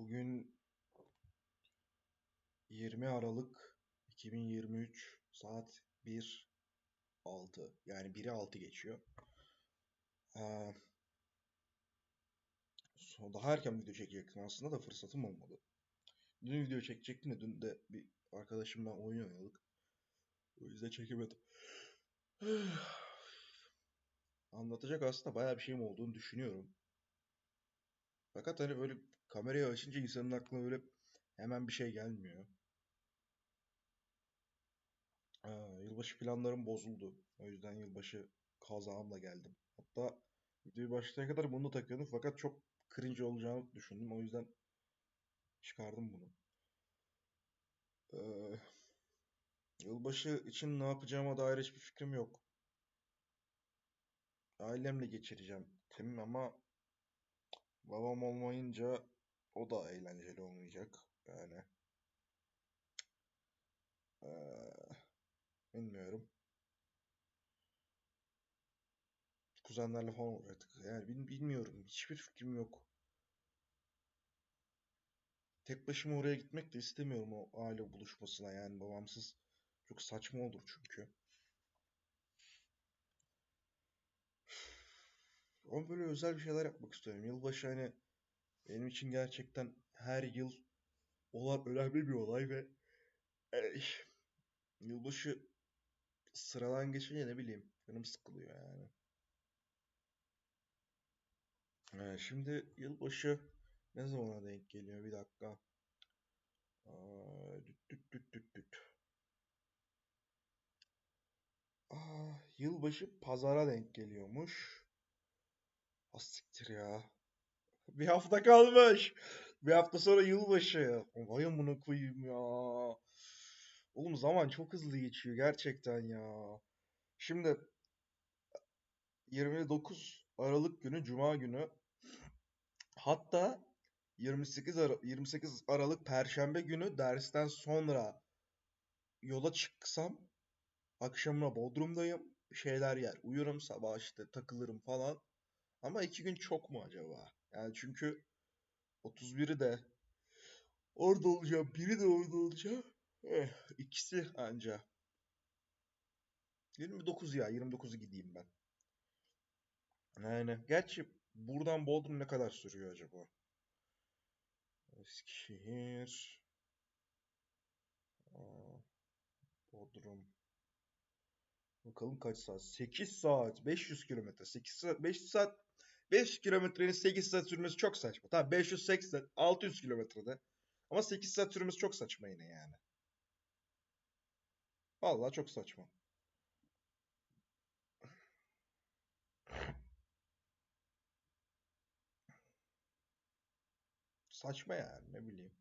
Bugün 20 Aralık 2023 saat 1 6 yani 1'e 6 geçiyor. Ee, daha erken video çekecektim aslında da fırsatım olmadı. Dün video çekecektim de dün de bir arkadaşımla oyun oynadık. O yüzden çekemedim. Anlatacak aslında bayağı bir şeyim olduğunu düşünüyorum. Fakat hani böyle kamerayı açınca insanın aklına böyle hemen bir şey gelmiyor. Aa, yılbaşı planlarım bozuldu. O yüzden yılbaşı kazağımla geldim. Hatta videoyu başlayana kadar bunu takıyordum fakat çok cringe olacağını düşündüm. O yüzden çıkardım bunu. Ee, yılbaşı için ne yapacağıma dair hiçbir fikrim yok. Ailemle geçireceğim tim ama babam olmayınca o da eğlenceli olmayacak. Yani ee, bilmiyorum. Kuzenlerle falan olacaktık. Yani bil- bilmiyorum. Hiçbir fikrim yok. Tek başıma oraya gitmek de istemiyorum o aile buluşmasına. Yani babamsız çok saçma olur çünkü. Ama böyle özel bir şeyler yapmak istiyorum. Yılbaşı hani benim için gerçekten her yıl olan önemli bir olay ve eh, yılbaşı sıradan geçince ne bileyim canım sıkılıyor yani. Ee, şimdi yılbaşı ne zamana denk geliyor? Bir dakika. Aa, düt düt düt düt düt. Aa, yılbaşı pazara denk geliyormuş. Az siktir ya. Bir hafta kalmış. Bir hafta sonra yılbaşı. Vay amına koyayım ya. Oğlum zaman çok hızlı geçiyor gerçekten ya. Şimdi 29 Aralık günü Cuma günü hatta 28 Ara 28 Aralık Perşembe günü dersten sonra yola çıksam akşamına Bodrum'dayım. Şeyler yer. Uyurum sabah işte takılırım falan. Ama iki gün çok mu acaba? Yani çünkü 31'i de orada olacağım. Biri de orada olacağım. Eh, ikisi anca. 29 ya. 29'u gideyim ben. Yani gerçi buradan Bodrum ne kadar sürüyor acaba? Eskişehir. Bodrum. Bakalım kaç saat? 8 saat. 500 kilometre. 8 saat. 5 saat. 5 kilometrenin 8 saat sürmesi çok saçma. Tamam 580. 600 kilometrede. Ama 8 saat sürmesi çok saçma yine yani. Vallahi çok saçma. Saçma yani ne bileyim.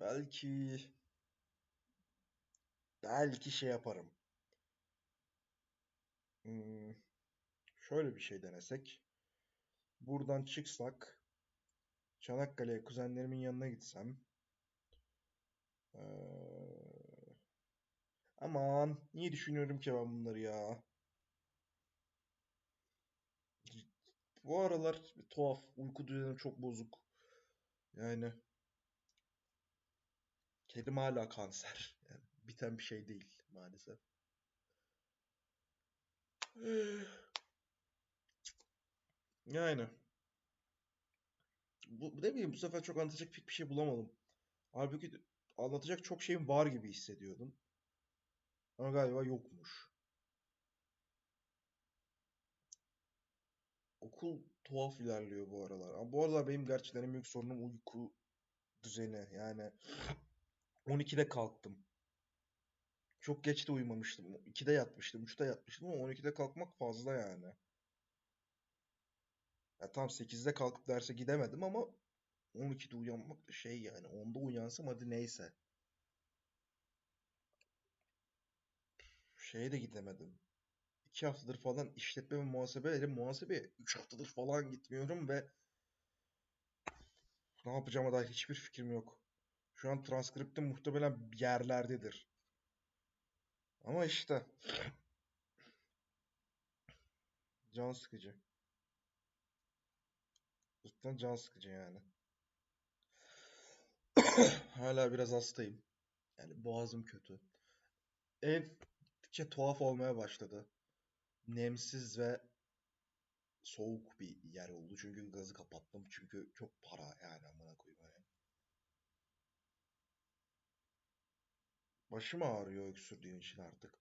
Belki belki şey yaparım. Hmm, şöyle bir şey denesek. Buradan çıksak Çanakkale'ye kuzenlerimin yanına gitsem. Ee, aman niye düşünüyorum ki ben bunları ya? Bu aralar tuhaf uyku düzenim çok bozuk. Yani kedim hala kanser. Yani biten bir şey değil maalesef. Yani bu ne bileyim bu sefer çok anlatacak pek bir şey bulamadım. Halbuki anlatacak çok şeyim var gibi hissediyordum. Ama galiba yokmuş. Okul tuhaf ilerliyor bu aralar. Ama bu aralar benim gerçekten en büyük sorunum uyku düzeni. Yani 12'de kalktım. Çok geç de uyumamıştım. 2'de yatmıştım, 3'te yatmıştım ama 12'de kalkmak fazla yani. Ya tam 8'de kalkıp derse gidemedim ama 12'de uyanmak şey yani. 10'da uyansam hadi neyse. Şeye de gidemedim. 2 haftadır falan işletme ve muhasebe hele muhasebe 3 haftadır falan gitmiyorum ve ne yapacağıma dair hiçbir fikrim yok. Şu an transkriptim muhtemelen yerlerdedir. Ama işte can sıkıcı. Gerçekten can sıkıcı yani. Hala biraz hastayım. Yani boğazım kötü. Ev gittikçe tuhaf olmaya başladı. Nemsiz ve soğuk bir yer oldu. Çünkü gazı kapattım. Çünkü çok para yani amına koyayım. hani. Başım ağrıyor öksürdüğüm için artık.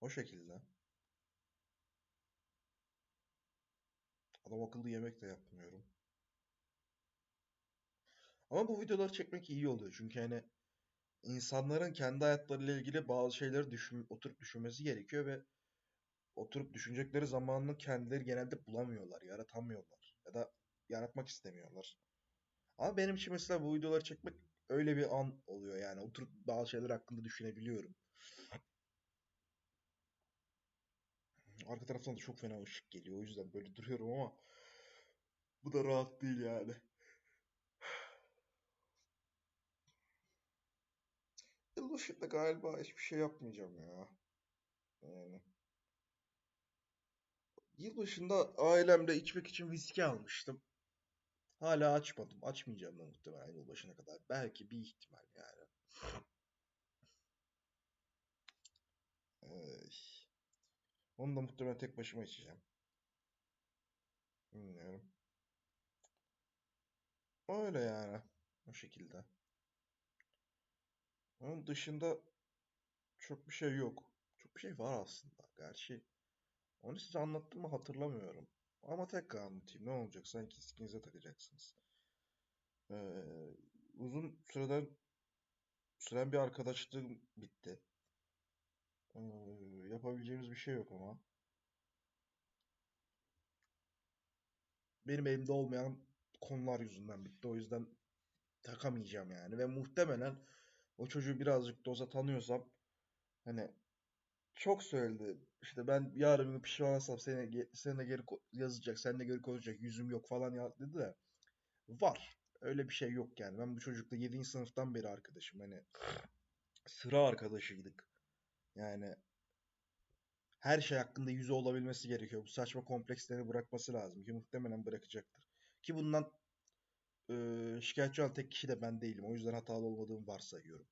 O şekilde. Adam akıllı yemek de yapmıyorum. Ama bu videoları çekmek iyi oluyor. Çünkü hani insanların kendi hayatlarıyla ilgili bazı şeyleri düşün, oturup düşünmesi gerekiyor ve oturup düşünecekleri zamanını kendileri genelde bulamıyorlar, yaratamıyorlar ya da yaratmak istemiyorlar. Ama benim için mesela bu videoları çekmek öyle bir an oluyor yani. Oturup bazı şeyler hakkında düşünebiliyorum. Arka taraftan da çok fena ışık geliyor. O yüzden böyle duruyorum ama bu da rahat değil yani. Yılbaşında galiba hiçbir şey yapmayacağım ya. Yani. Yılbaşında ailemle içmek için viski almıştım. Hala açmadım. Açmayacağım da muhtemelen yılbaşına kadar. Belki bir ihtimal yani. Ay. Onu da muhtemelen tek başıma içeceğim. Bilmiyorum. Öyle yani. O şekilde. Onun dışında çok bir şey yok. Çok bir şey var aslında. Gerçi onu size anlattım mı hatırlamıyorum. Ama tekrar anlatayım. Ne olacak? Sanki sikinize takacaksınız. Ee, uzun süreden süren bir arkadaşlığım bitti. Ee, yapabileceğimiz bir şey yok ama. Benim elimde olmayan konular yüzünden bitti. O yüzden takamayacağım yani. Ve muhtemelen o çocuğu birazcık da olsa tanıyorsam hani çok söyledi. İşte ben yarın bir gün pişman olsam seni, seninle geri yazacak, seninle geri konuşacak yüzüm yok falan ya dedi de var. Öyle bir şey yok yani. Ben bu çocukla 7. sınıftan beri arkadaşım. Hani sıra arkadaşıydık. Yani her şey hakkında yüzü olabilmesi gerekiyor. Bu saçma kompleksleri bırakması lazım ki muhtemelen bırakacaktır. Ki bundan eee, şikayetçi olan tek kişi de ben değilim. O yüzden hatalı olmadığımı varsayıyorum.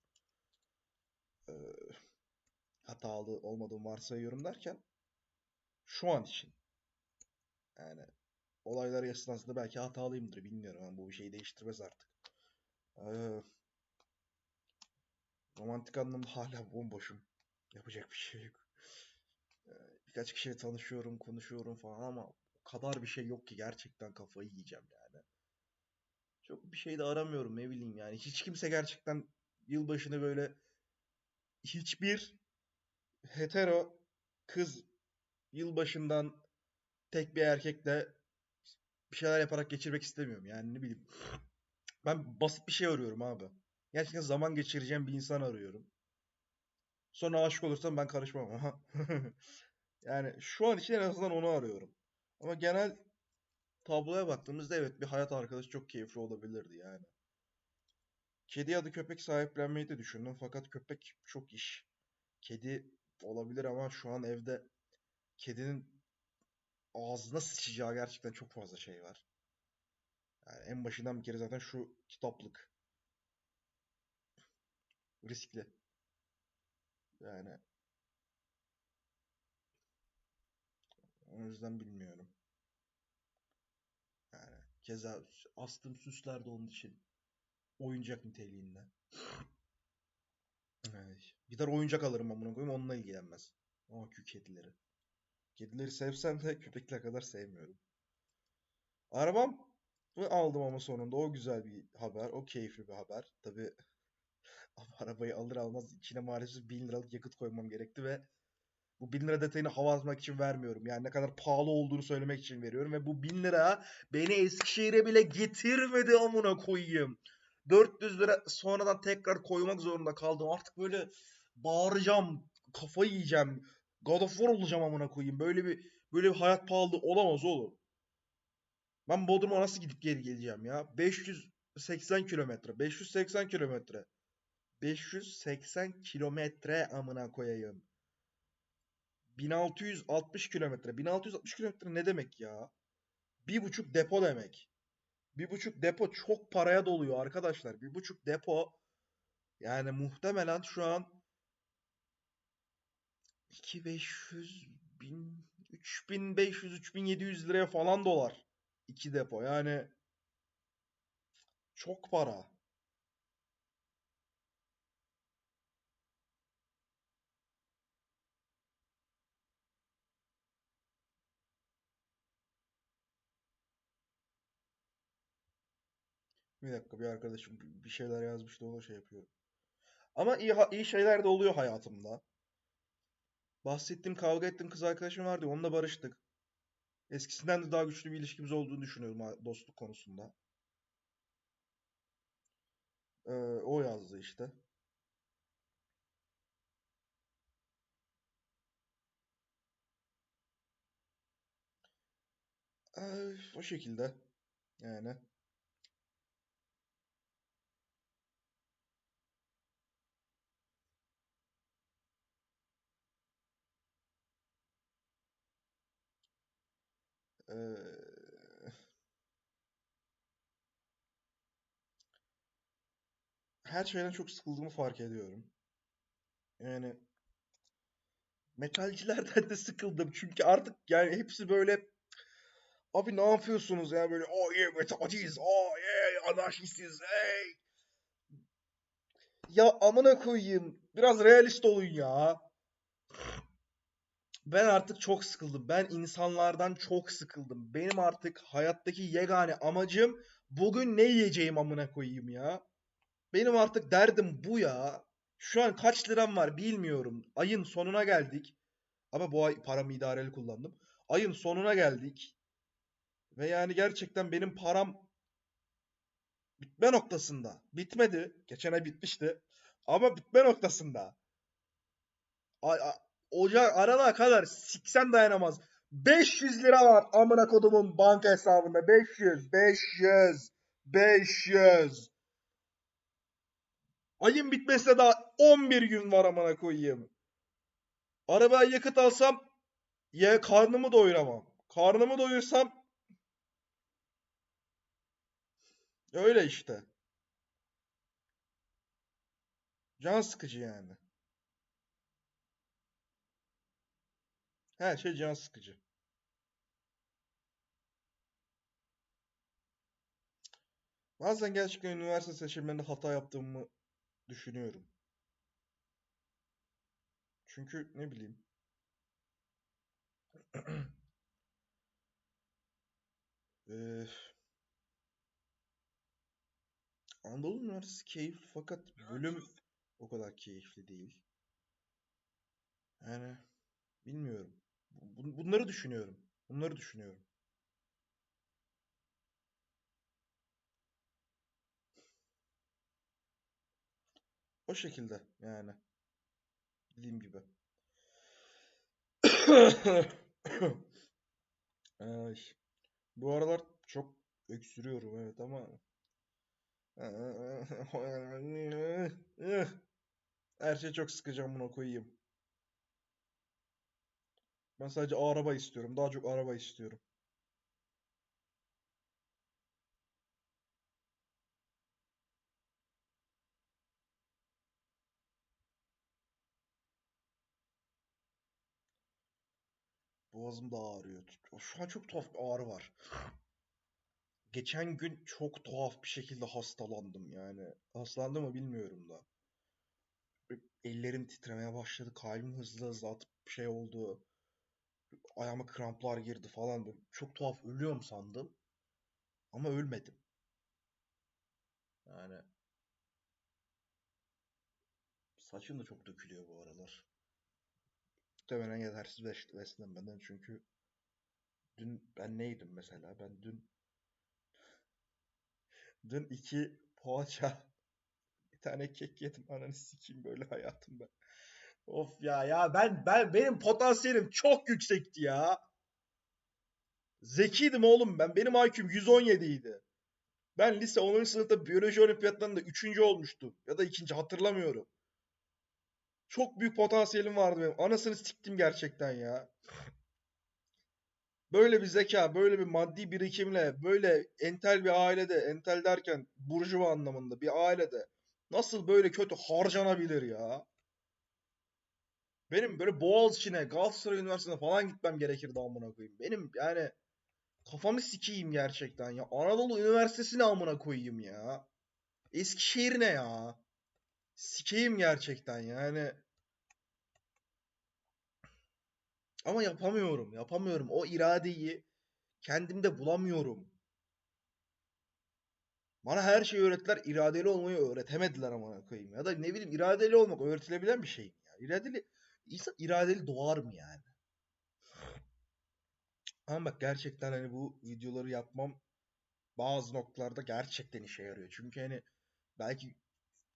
Eee, hatalı olmadığımı varsayıyorum derken şu an için. Yani olaylar esnasında belki hatalıyımdır bilmiyorum ama bu bir şeyi değiştirmez artık. Eee, romantik anlamda hala bomboşum. Yapacak bir şey yok. Eee, birkaç kişiyle tanışıyorum, konuşuyorum falan ama o kadar bir şey yok ki gerçekten kafayı yiyeceğim yani. Çok bir şey de aramıyorum ne bileyim yani. Hiç kimse gerçekten yılbaşını böyle hiçbir hetero kız yılbaşından tek bir erkekle bir şeyler yaparak geçirmek istemiyorum. Yani ne bileyim. Ben basit bir şey arıyorum abi. Gerçekten zaman geçireceğim bir insan arıyorum. Sonra aşık olursam ben karışmam ama. Yani şu an için en azından onu arıyorum. Ama genel tabloya baktığımızda evet bir hayat arkadaşı çok keyifli olabilirdi yani. Kedi ya da köpek sahiplenmeyi de düşündüm fakat köpek çok iş. Kedi olabilir ama şu an evde kedinin ağzına sıçacağı gerçekten çok fazla şey var. Yani en başından bir kere zaten şu kitaplık riskli. Yani o yüzden bilmiyorum. Yani keza astım süsler de onun için oyuncak niteliğinde. Evet. Gider oyuncak alırım amına koyayım onunla ilgilenmez. Ama kü kedileri. Kedileri sevsem de köpekler kadar sevmiyorum. Arabam aldım ama sonunda. O güzel bir haber. O keyifli bir haber. Tabii ama arabayı alır almaz içine maalesef 1000 liralık yakıt koymam gerekti ve bu 1000 lira detayını hava atmak için vermiyorum. Yani ne kadar pahalı olduğunu söylemek için veriyorum ve bu 1000 lira beni Eskişehir'e bile getirmedi amına koyayım. 400 lira sonradan tekrar koymak zorunda kaldım. Artık böyle bağıracağım, kafayı yiyeceğim. God of War olacağım amına koyayım. Böyle bir böyle bir hayat pahalı olamaz oğlum. Ben Bodrum'a nasıl gidip geri geleceğim ya? 580 kilometre. 580 kilometre. 580 kilometre amına koyayım. 1660 kilometre. 1660 kilometre ne demek ya? Bir buçuk depo demek. Bir buçuk depo çok paraya doluyor arkadaşlar. Bir buçuk depo yani muhtemelen şu an 2500 bin 3500 3700 liraya falan dolar. iki depo. Yani çok para. Bir dakika bir arkadaşım bir şeyler yazmıştı ona şey yapıyorum. Ama iyi, iyi şeyler de oluyor hayatımda. Bahsettiğim kavga ettiğim kız arkadaşım vardı. Onunla barıştık. Eskisinden de daha güçlü bir ilişkimiz olduğunu düşünüyorum dostluk konusunda. Ee, o yazdı işte. Ee, o şekilde. Yani. Ee, her şeyden çok sıkıldığımı fark ediyorum. Yani metalcilerden de sıkıldım. Çünkü artık yani hepsi böyle abi ne yapıyorsunuz ya böyle oh yeah metalciyiz oh yeah anarşistiz hey. Ya amına koyayım. Biraz realist olun ya. Ben artık çok sıkıldım. Ben insanlardan çok sıkıldım. Benim artık hayattaki yegane amacım bugün ne yiyeceğim amına koyayım ya. Benim artık derdim bu ya. Şu an kaç liram var bilmiyorum. Ayın sonuna geldik. Ama bu ay paramı idareli kullandım. Ayın sonuna geldik. Ve yani gerçekten benim param bitme noktasında. Bitmedi. Geçen ay bitmişti. Ama bitme noktasında. Ay, Ocak arana kadar siksen dayanamaz. 500 lira var amına kodumun banka hesabında. 500, 500, 500. Ayın bitmesine daha 11 gün var amına koyayım. Arabaya yakıt alsam ya karnımı doyuramam. Karnımı doyursam öyle işte. Can sıkıcı yani. Her şey can sıkıcı. Bazen gerçekten üniversite seçimlerinde hata yaptığımı düşünüyorum. Çünkü ne bileyim. Eee Anadolu Üniversitesi keyifli fakat bölüm o kadar keyifli değil. Yani bilmiyorum. Bu- Bunları düşünüyorum. Bunları düşünüyorum. O şekilde yani. Dediğim gibi. Ay. Bu aralar çok öksürüyorum evet ama her şey çok sıkacağım buna koyayım. Ben sadece araba istiyorum. Daha çok araba istiyorum. Boğazım da ağrıyor. Şu an çok tuhaf bir ağrı var. Geçen gün çok tuhaf bir şekilde hastalandım yani. Hastalandım mı bilmiyorum da. Ellerim titremeye başladı. Kalbim hızlı hızlı atıp şey oldu. Ayağıma kramplar girdi falan. Böyle çok tuhaf ölüyorum sandım. Ama ölmedim. Yani saçım da çok dökülüyor bu aralar. Muhtemelen yetersiz beslenmeden çünkü dün ben neydim mesela? Ben dün dün iki poğaça bir tane kek yedim. Ananı sikeyim böyle hayatımda. Of ya ya ben ben benim potansiyelim çok yüksekti ya. Zekiydim oğlum ben. Benim IQ'm 117 idi. Ben lise 10. sınıfta biyoloji olimpiyatlarında 3. olmuştum. Ya da ikinci hatırlamıyorum. Çok büyük potansiyelim vardı benim. Anasını siktim gerçekten ya. Böyle bir zeka, böyle bir maddi birikimle, böyle entel bir ailede, entel derken burjuva anlamında bir ailede nasıl böyle kötü harcanabilir ya? Benim böyle Boğaziçi'ne, Galatasaray Üniversitesi'ne falan gitmem gerekirdi amına koyayım. Benim yani kafamı sikeyim gerçekten ya. Anadolu Üniversitesi'ne amına koyayım ya. Eskişehir ya? Sikeyim gerçekten yani. Ama yapamıyorum, yapamıyorum. O iradeyi kendimde bulamıyorum. Bana her şeyi öğrettiler, iradeli olmayı öğretemediler amına koyayım. Ya da ne bileyim iradeli olmak öğretilebilen bir şey ya? İradeli, insan iradeli doğar mı yani? Ama bak gerçekten hani bu videoları yapmam bazı noktalarda gerçekten işe yarıyor. Çünkü hani belki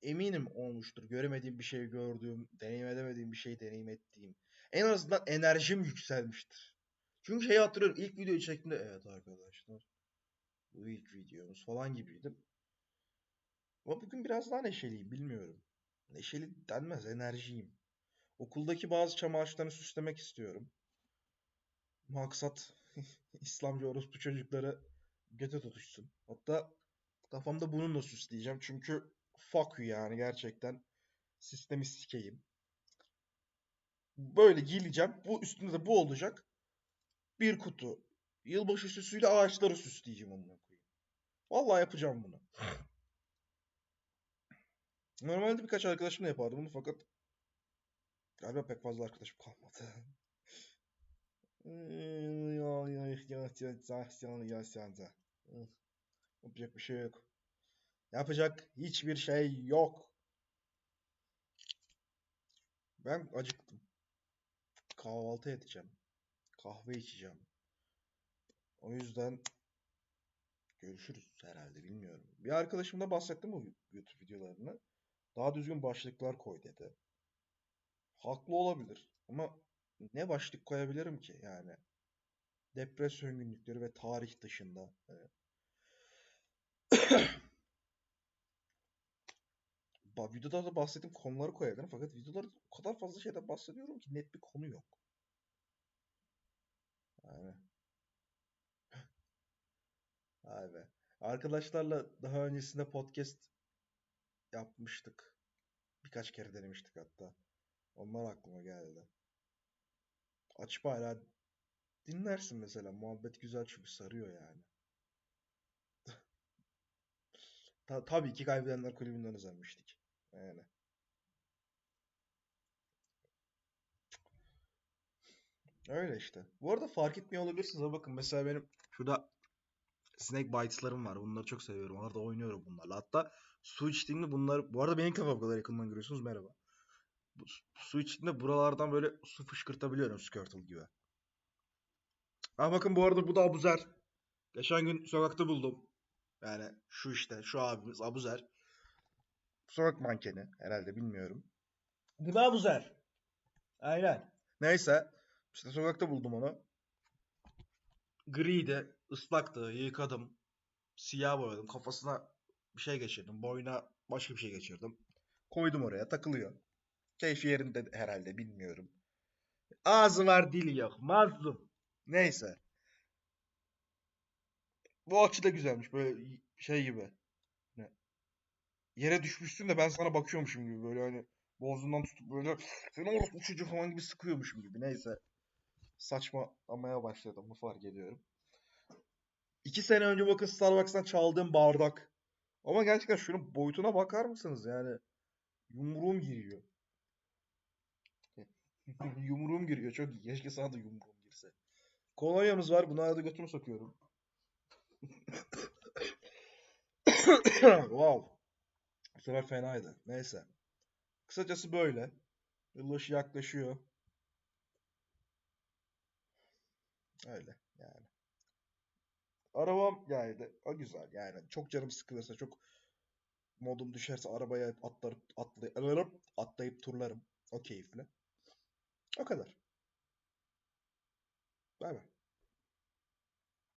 eminim olmuştur. Göremediğim bir şey gördüğüm, deneyim edemediğim bir şey deneyim ettiğim. En azından enerjim yükselmiştir. Çünkü şeyi hatırlıyorum. ilk videoyu çektiğimde evet arkadaşlar bu ilk videomuz falan gibiydim. Ama bugün biraz daha neşeliyim bilmiyorum. Neşeli denmez enerjiyim. Okuldaki bazı çam ağaçlarını süslemek istiyorum. Maksat İslamcı orospu çocukları göte tutuşsun. Hatta kafamda bununla süsleyeceğim. Çünkü fuck you yani gerçekten. Sistemi sikeyim. Böyle giyileceğim. Bu üstünde de bu olacak. Bir kutu. Yılbaşı süsüyle ağaçları süsleyeceğim koyayım. Vallahi yapacağım bunu. Normalde birkaç arkadaşımla yapardım bunu fakat galiba pek fazla arkadaşım kalmadı. Yapacak bir şey yok. Yapacak hiçbir şey yok. Ben acıktım. Kahvaltı edeceğim. Kahve içeceğim. O yüzden görüşürüz herhalde bilmiyorum. Bir arkadaşımla bahsettim bu YouTube videolarını. Daha düzgün başlıklar koy dedi. Haklı olabilir ama ne başlık koyabilirim ki yani? Depresyon günlükleri ve tarih dışında. Evet. Videoda da bahsettiğim konuları koyabilirim fakat videolarda o kadar fazla şeyden bahsediyorum ki net bir konu yok. Yani. Vay be. Arkadaşlarla daha öncesinde podcast yapmıştık. Birkaç kere denemiştik hatta. Onlar aklıma geldi. Açıp hala dinlersin mesela. Muhabbet güzel çünkü sarıyor yani. Ta- tabii ki Kaybedenler Kulübü'nden özenmiştik. Yani. Öyle işte. Bu arada fark etmiyor olabilirsiniz ama bakın mesela benim şurada Snake Bites'larım var. Bunları çok seviyorum. Arada oynuyorum bunlarla. Hatta su içtiğimde bunlar... Bu arada beni kafa bu kadar yakından görüyorsunuz. Merhaba. Su içtiğimde buralardan böyle su fışkırtabiliyorum Squirtle gibi. Ha bakın bu arada bu da Abuzer. Geçen gün sokakta buldum. Yani şu işte şu abimiz Abuzer. Sokak mankeni herhalde bilmiyorum. Bu da Abuzer. Aynen. Neyse. İşte sokakta buldum onu. Griydi, ıslaktı, yıkadım. Siyah boyadım. Kafasına bir şey geçirdim. Boyuna başka bir şey geçirdim. Koydum oraya, takılıyor. Keyfi yerinde herhalde bilmiyorum. Ağzı var dili yok. Mazlum. Neyse. Bu açı da güzelmiş. Böyle şey gibi. Ne? Yere düşmüşsün de ben sana bakıyormuşum gibi. Böyle hani boğazından tutup böyle seni orospu çocuğu falan gibi sıkıyormuşum gibi. Neyse. Saçmalamaya başladım. Bu fark ediyorum. İki sene önce bakın Starbucks'tan çaldığım bardak. Ama gerçekten şunun boyutuna bakar mısınız? Yani yumruğum giriyor. yumruğum giriyor. Çok iyi. Keşke sana da yumruğum girse. Kolonyamız var. Bunu arada götüme sokuyorum. wow. Bu sefer fenaydı. Neyse. Kısacası böyle. Yılbaşı yaklaşıyor. Öyle yani. Arabam geldi. O güzel yani. Çok canım sıkılırsa, çok modum düşerse arabaya atlarıp atlayıp, atlayıp turlarım. O keyifli. O kadar. Bay bay.